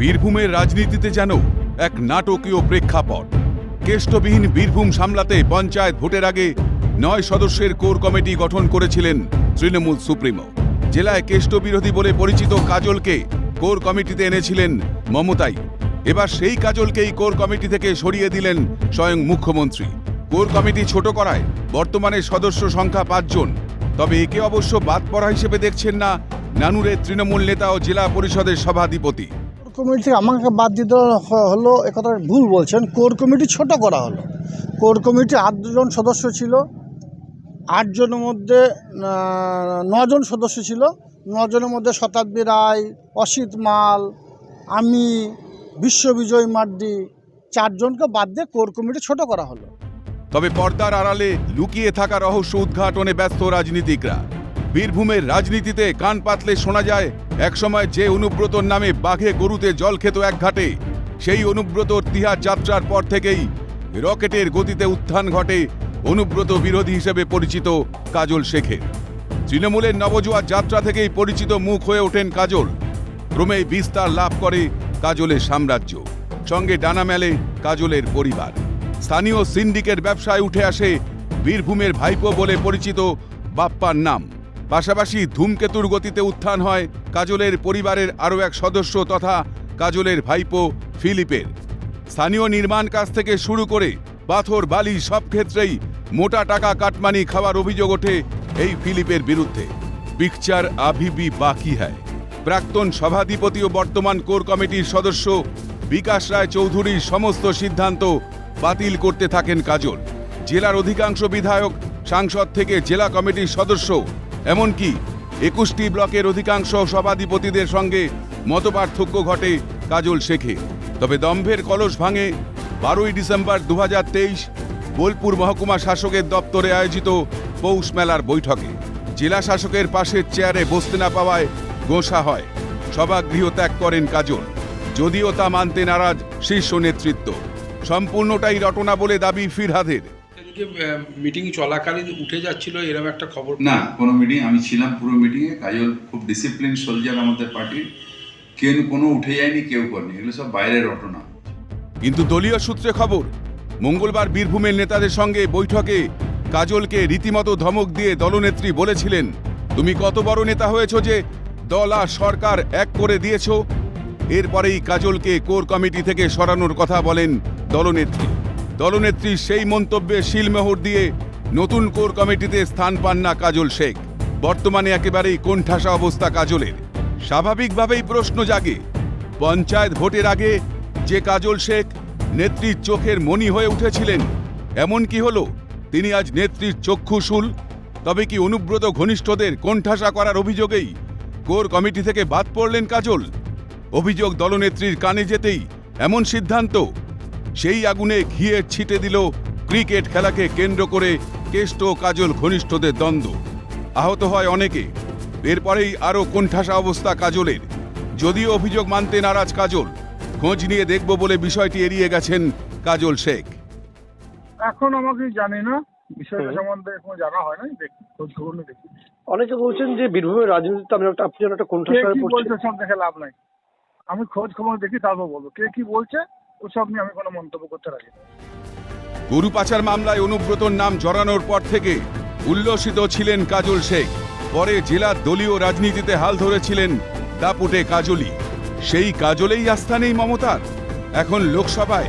বীরভূমের রাজনীতিতে যেন এক নাটকীয় প্রেক্ষাপট। কেষ্টবিহীন বীরভূম সামলাতে পঞ্চায়েত ভোটের আগে নয় সদস্যের কোর কমিটি গঠন করেছিলেন তৃণমূল সুপ্রিমো। জেলায় কেষ্ট বিরোধী বলে পরিচিত কাজলকে কোর কমিটিতে এনেছিলেন মমতাই। এবার সেই কাজলকেই কোর কমিটি থেকে সরিয়ে দিলেন স্বয়ং মুখ্যমন্ত্রী। কোর কমিটি ছোট করায় বর্তমানে সদস্য সংখ্যা পাঁচজন। তবে একে অবশ্য বাদ পড়া হিসেবে দেখছেন না নানুরের তৃণমূল নেতা ও জেলা পরিষদের সভাধিপতি। কমিটি থেকে আমাকে বাদ দিতে হলো একথা ভুল বলছেন। কোর কমিটি ছোট করা হলো। কোর কমিটি আটজন সদস্য ছিল। আটজনের মধ্যে নজন সদস্য ছিল। নজনের মধ্যে শতাব্দী রায়, অসিত মাল, আমি, বিশ্ববিজয় মার্ডি চারজনকে বাদ দিয়ে কোর কমিটি ছোট করা হলো। তবে পর্দার আড়ালে লুকিয়ে থাকা রহস্য উদ্ঘাটনে ব্যস্ত রাজনীতিকরা। বীরভূমের রাজনীতিতে কান পাতলে শোনা যায়, একসময় যে অনুব্রতর নামে বাঘে গরুতে জল খেত এক ঘাটে, সেই অনুব্রতর তিহার যাত্রার পর থেকেই রকেটের গতিতে উত্থান ঘটে অনুব্রত বিরোধী হিসেবে পরিচিত কাজল শেখের। তৃণমূলের নবজোয়ার যাত্রা থেকেই পরিচিত মুখ হয়ে ওঠেন কাজল। ক্রমেই বিস্তার লাভ করে কাজলের সাম্রাজ্য। সঙ্গে ডানা মেলে কাজলের পরিবার। স্থানীয় সিন্ডিকেট ব্যবসায় উঠে আসে বীরভূমের ভাইপো বলে পরিচিত বাপ্পার নাম। পাশাপাশি ধূমকেতুর গতিতে উত্থান হয় কাজলের পরিবারের আরও এক সদস্য তথা কাজলের ভাইপো ফিলিপের। স্থানীয় নির্মাণ কাজ থেকে শুরু করে পাথর, বালি সব ক্ষেত্রেই মোটা টাকা কাটমানি খাওয়ার অভিযোগ ওঠে এই ফিলিপের বিরুদ্ধে। পিকচার আভি ভি বাকি হ্যায়। প্রাক্তন সভাধিপতি ও বর্তমান কোর কমিটির সদস্য বিকাশ রায় চৌধুরীর সমস্ত সিদ্ধান্ত বাতিল করতে থাকেন কাজল। জেলার অধিকাংশ বিধায়ক, সাংসদ থেকে জেলা কমিটির সদস্য এমনকি একুশটি ব্লকের অধিকাংশ সভাধিপতিদের সঙ্গে মতপার্থক্য ঘটে কাজল শেখে। তবে দম্ভের কলস ভাঙে বারোই ডিসেম্বর দু হাজার তেইশ বোলপুর মহকুমা শাসকের দপ্তরে আয়োজিত পৌষ মেলার বৈঠকে জেলা শাসকের পাশের চেয়ারে বসতে না পাওয়ায় গোসা হয়। সভাগৃহ ত্যাগ করেন কাজল। যদিও তা মানতে নারাজ শীর্ষ নেতৃত্ব। সম্পূর্ণটাই রটনা বলে দাবি ফিরহাদের। যে মিটিং চলাকালীন উঠে যাচ্ছিল এরকম একটা খবর না কোনো মিটিং আমি ছিলাম পুরো মিটিংয়ে কাজল খুব ডিসিপ্লিন সোলজার আমাদের পার্টির কেউ কোনো উঠে যায়নি কেউ করেনি। এগুলো সব বাইরের ঘটনা। কিন্তু দলীয় সূত্রে খবর মঙ্গলবার বীরভূমের নেতাদের সঙ্গে বৈঠকে কাজলকে রীতিমতো ধমক দিয়ে দলনেত্রী বলেছিলেন তুমি কত বড় নেতা হয়েছ যে দল আর সরকার এক করে দিয়েছ। এরপরেই কাজলকে কোর কমিটি থেকে সরানোর কথা বলেন দলনেত্রী। দলনেত্রীর সেই মন্তব্যে শিলমোহর দিয়ে নতুন কোর কমিটিতে স্থান পান না কাজল শেখ। বর্তমানে একেবারেই কোণঠাসা অবস্থা কাজলের। স্বাভাবিকভাবেই প্রশ্ন জাগে, পঞ্চায়েত ভোটের আগে যে কাজল শেখ নেত্রীর চোখের মণি হয়ে উঠেছিলেন, এমন কি হলো? তিনি আজ নেত্রীর চক্ষুশুল তবে কি অনুব্রত ঘনিষ্ঠদের কোণঠাসা করার অভিযোগেই কোর কমিটি থেকে বাদ পড়লেন কাজল? অভিযোগ দলনেত্রীর কানে যেতেই এমন সিদ্ধান্ত সেই আগুনে ঘিয়ে ছিটে দিল ক্রিকেট খেলাকে কেন্দ্র করে কেষ্ট কাজল ঘনিষ্ঠদের দ্বন্দ্ব। আহত হয় অনেকে। এরপরেই আরও কোণঠাসা অবস্থা কাজলের। যদিও অভিযোগ মানতে নারাজ কাজল খোঁজ নিয়ে দেখব বলে বিষয়টি এড়িয়ে গেছেন কাজল শেখ। এখন আমাকে জানি না বিষয়টা সম্বন্ধে এখন জানা হয় না দেখি খোঁজ খবর দেখি। অনেকে বলছেন যে বীরভূমের রাজনীতিতে আমরা একটা আপনি একটা কোণঠাসা কি হয়ে পড়ছে বলছে সব দেখে লাভ নাই। আমি খোঁজ খবর দেখি তারপর বলব। কে কি বলছে ওসব নিয়ে আমি কোনো মন্তব্য করতে রাজি। গরু পাচার মামলায় অনুব্রতর নাম জড়ানোর পর থেকে উল্লসিত ছিলেন কাজল শেখ। পরে জেলার দলীয় রাজনীতিতে হাল ধরেছিলেন দাপুটে কাজলি। সেই কাজলেই আস্থা নেই মমতার। এখন লোকসভায়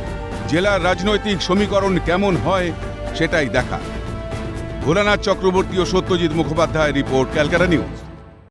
জেলার রাজনৈতিক সমীকরণ কেমন হয় সেটাই দেখা। ভোলানাথ চক্রবর্তী ও সত্যজিৎ মুখোপাধ্যায় রিপোর্ট ক্যালকাটা নিউজ।